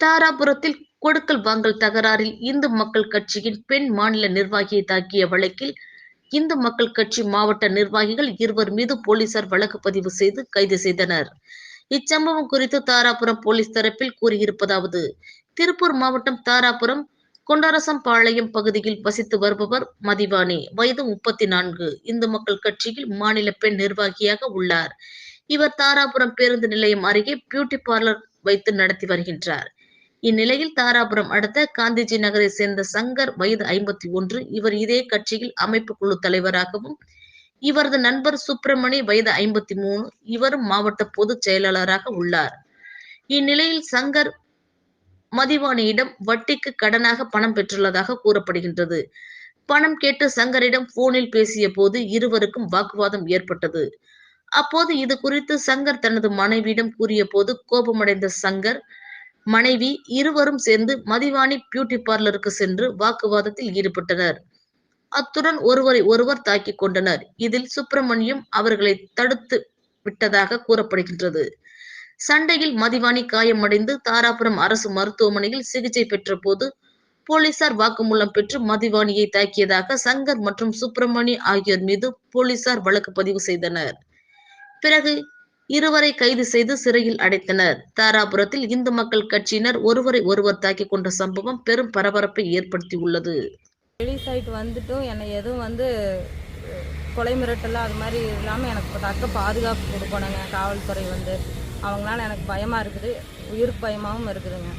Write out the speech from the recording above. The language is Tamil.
தாராபுரத்தில் கொடுக்கல் வாங்கல் தகராறில் இந்து மக்கள் கட்சியின் பெண் மாநில நிர்வாகியை தாக்கிய வழக்கில் இந்து மக்கள் கட்சி மாவட்ட நிர்வாகிகள் இருவர் மீது போலீசார் வழக்கு பதிவு செய்து கைது செய்தனர். இச்சம்பவம் குறித்து தாராபுரம் போலீஸ் தரப்பில் கூறியிருப்பதாவது திருப்பூர் மாவட்டம் தாராபுரம் கொண்டரசம்பாளையம் பகுதியில் வசித்து வருபவர் மதிவாணி வயது முப்பத்தி நான்கு இந்து மக்கள் கட்சியில் மாநில பெண் நிர்வாகியாக உள்ளார். இவர் தாராபுரம் பேருந்து நிலையம் அருகே பியூட்டி பார்லர் வைத்து நடத்தி வருகின்றார். இந்நிலையில் தாராபுரம் அடுத்த காந்திஜி நகரை சேர்ந்த சங்கர் வயது ஐம்பத்தி ஒன்று. இவர் இதே கட்சியில் அமைப்பு குழு தலைவராகவும் இவரது நண்பர் சுப்பிரமணி வயது ஐம்பத்தி மூணு. இவரும் மாவட்ட பொதுச் செயலாளராக உள்ளார். இந்நிலையில் சங்கர் மதிவாணியிடம் வட்டிக்கு கடனாக பணம் பெற்றுள்ளதாக கூறப்படுகின்றது. பணம் கேட்டு சங்கரிடம் போனில் பேசிய போது இருவருக்கும் வாக்குவாதம் ஏற்பட்டது. அப்போது இது குறித்து சங்கர் தனது மனைவியிடம் கூறிய போது கோபமடைந்த சங்கர் மனைவி இருவரும் சேர்ந்து மதிவாணி பியூட்டி பார்லருக்கு சென்று வாக்குவாதத்தில் ஈடுபட்டனர். அத்துடன் ஒருவரை ஒருவர் தாக்கிக் கொண்டனர். இதில் சுப்பிரமணியம் அவர்களை தடுத்து விட்டதாக கூறப்படுகின்றது. சண்டையில் மதிவாணி காயமடைந்து தாராபுரம் அரசு மருத்துவமனையில் சிகிச்சை பெற்ற போது போலீசார் வாக்குமூலம் பெற்று மதிவாணியை தாக்கியதாக சங்கர் மற்றும் சுப்பிரமணி ஆகியோர் மீது போலீசார் வழக்கு பதிவு செய்தனர். பிறகு இருவரை கைது செய்து சிறையில் அடைத்தனர். தாராபுரத்தில் இந்து மக்கள் கட்சியினர் ஒருவரை ஒருவர் தாக்கிக் கொண்ட சம்பவம் பெரும் பரபரப்பை ஏற்படுத்தியுள்ளது. ரிலீஸ் ஆகிட்டு வந்துட்டும். என்னை எதுவும் வந்து கொலை மிரட்டலாம் அது மாதிரி இல்லாமல் எனக்கு தக்க பாதுகாப்பு கொடுக்கணுங்க. காவல்துறை வந்து. அவங்களால எனக்கு பயமாக இருக்குது. உயிருக்கு பயமாகவும் இருக்குதுங்க.